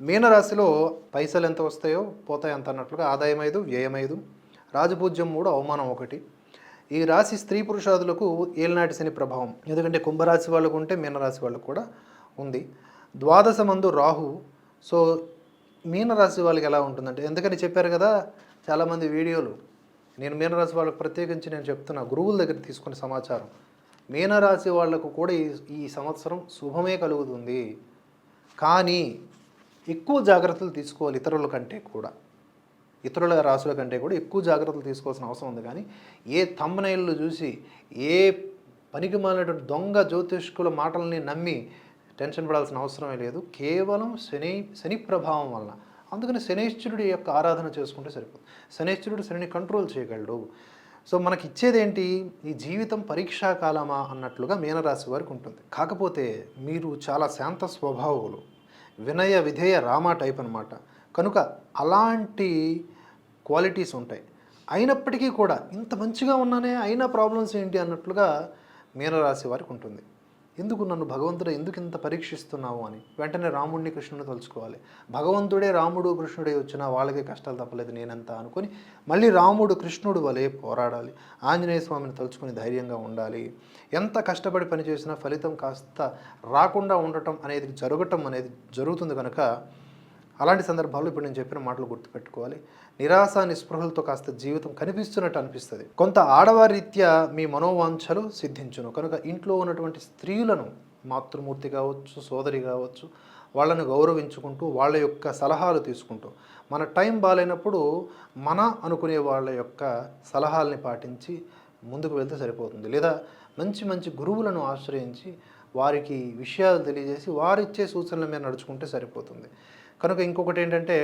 మీనరాశిలో పైసలు ఎంత వస్తాయో పోతాయి అంత అన్నట్లుగా ఆదాయం ఐదు వ్యయం ఐదు రాజపూజ్యం మూడు అవమానం ఒకటి. ఈ రాశి స్త్రీ పురుషాదులకు ఏలినాటి శని ప్రభావం. ఎందుకంటే కుంభరాశి వాళ్ళకు ఉంటే మీనరాశి వాళ్ళకు కూడా ఉంది. ద్వాదశ మందు రాహు. సో మీనరాశి వాళ్ళకి ఎలా ఉంటుందంటే ఎందుకని చెప్పారు కదా చాలామంది వీడియోలు. నేను మీనరాశి వాళ్ళకు ప్రత్యేకించి నేను చెప్తున్నా గురువుల దగ్గర తీసుకునే సమాచారం. మీనరాశి వాళ్ళకు కూడా ఈ ఈ సంవత్సరం శుభమే కలుగుతుంది. కానీ ఎక్కువ జాగ్రత్తలు తీసుకోవాలి ఇతరుల కంటే కూడా. ఇతరుల రాసుల కంటే కూడా ఎక్కువ జాగ్రత్తలు తీసుకోవాల్సిన అవసరం ఉంది. కానీ ఏ తమ్మనైళ్ళు చూసి ఏ పనికి మాలినటువంటి దొంగ జ్యోతిష్కుల మాటల్ని నమ్మి టెన్షన్ పడాల్సిన అవసరమే లేదు. కేవలం శని శని ప్రభావం వలన. అందుకని శనేశ్వరుడి యొక్క ఆరాధన చేసుకుంటే సరిపోతుంది. శనేశ్వరుడు శనిని కంట్రోల్ చేయగలడు. సో మనకి ఇచ్చేది ఏంటి ఈ జీవితం పరీక్షా కాలమా అన్నట్లుగా మీనరాశి వారికి ఉంటుంది. కాకపోతే మీరు చాలా శాంత స్వభావులు. వినయ విధేయ రామా టైప్ అనమాట కనుక అలాంటి క్వాలిటీస్ ఉంటాయి. అయినప్పటికీ కూడా ఇంత మంచిగా ఉన్నానే అయినా ప్రాబ్లమ్స్ ఏంటి అన్నట్లుగా మీనరాశి వారికి ఉంటుంది. ఎందుకు నన్ను భగవంతుడు ఎందుకు ఇంత పరీక్షిస్తున్నావు అని వెంటనే రాముడిని కృష్ణుని తలుచుకోవాలి. భగవంతుడే రాముడు కృష్ణుడే వచ్చినా వాళ్ళకి కష్టాలు తప్పలేదు నేనంత అనుకొని మళ్ళీ రాముడు కృష్ణుడు వలె పోరాడాలి. ఆంజనేయ స్వామిని తలుచుకొని ధైర్యంగా ఉండాలి. ఎంత కష్టపడి పనిచేసినా ఫలితం కాస్త రాకుండా ఉండటం అనేది జరగటం అనేది జరుగుతుంది కనుక అలాంటి సందర్భాల్లో ఇప్పుడు నేను చెప్పిన మాటలు గుర్తుపెట్టుకోవాలి. నిరాశ నిస్పృహలతో కాస్త జీవితం కనిపిస్తున్నట్టు అనిపిస్తుంది. కొంత ఆడవారీత్యా మీ మనోవాంఛలు సిద్ధించును. కనుక ఇంట్లో ఉన్నటువంటి స్త్రీలను మాతృమూర్తి కావచ్చు సోదరి కావచ్చు వాళ్ళను గౌరవించుకుంటూ వాళ్ళ యొక్క సలహాలు తీసుకుంటూ మన టైం బాగాలేనప్పుడు మన అనుకునే వాళ్ళ యొక్క సలహాలని పాటించి ముందుకు వెళ్తే సరిపోతుంది. లేదా మంచి మంచి గురువులను ఆశ్రయించి వారికి విషయాలు తెలియజేసి వారిచ్చే సూచనల మీద నడుచుకుంటే సరిపోతుంది. కనుక ఇంకొకటి ఏంటంటే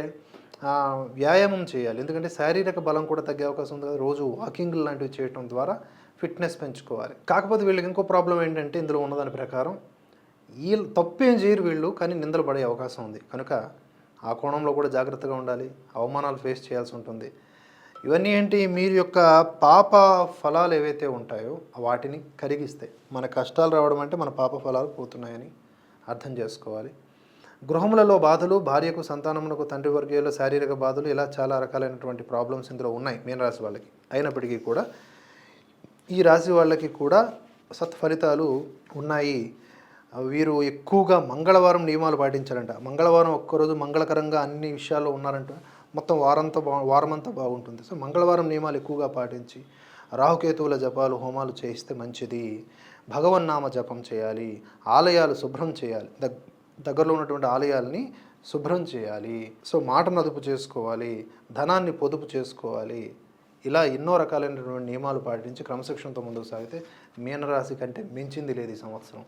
వ్యాయామం చేయాలి. ఎందుకంటే శారీరక బలం కూడా తగ్గే అవకాశం ఉంది కదా. రోజు వాకింగ్ లాంటివి చేయటం ద్వారా ఫిట్నెస్ పెంచుకోవాలి. కాకపోతే వీళ్ళకి ఇంకో ప్రాబ్లం ఏంటంటే ఇందులో ఉన్నదాని ప్రకారం వీళ్ళు తప్పేం చేయరు వీళ్ళు కానీ నిందలు పడే అవకాశం ఉంది. కనుక ఆ కోణంలో కూడా జాగ్రత్తగా ఉండాలి. అవమానాలు ఫేస్ చేయాల్సి ఉంటుంది. ఇవన్నీ ఏంటి? మీరు యొక్క పాప ఫలాలు ఏవైతే ఉంటాయో వాటిని కరిగిస్తాయి మన కష్టాలు రావడం అంటే మన పాప ఫలాలు పోతున్నాయని అర్థం చేసుకోవాలి. గృహములలో బాధలు భార్యకు సంతానమునకు తండ్రి వర్గీయుల శారీరక బాధలు ఇలా చాలా రకాలైనటువంటి ప్రాబ్లమ్స్ ఇందులో ఉన్నాయి మీనరాశి వాళ్ళకి. అయినప్పటికీ కూడా ఈ రాశి వాళ్ళకి కూడా సత్ఫలితాలు ఉన్నాయి. వీరు ఎక్కువగా మంగళవారం నియమాలు పాటించాలంట. మంగళవారం ఒక్కరోజు మంగళకరంగా అన్ని విషయాల్లో ఉన్నారంట. మొత్తం వారంతా బా వారమంతా బాగుంటుంది. సో మంగళవారం నియమాలు ఎక్కువగా పాటించి రాహుకేతువుల జపాలు హోమాలు చేయిస్తే మంచిది. భగవన్నామ జపం చేయాలి. ఆలయాలు శుభ్రం చేయాలి. దగ్ దగ్గరలో ఉన్నటువంటి ఆలయాల్ని శుభ్రం చేయాలి. సో మాటను అదుపు చేసుకోవాలి. ధనాన్ని పొదుపు చేసుకోవాలి. ఇలా ఎన్నో రకాలైనటువంటి నియమాలు పాటించి క్రమశిక్షణతో ముందుకు సాగితే మీనరాశి కంటే మించింది లేదు ఈ సంవత్సరం.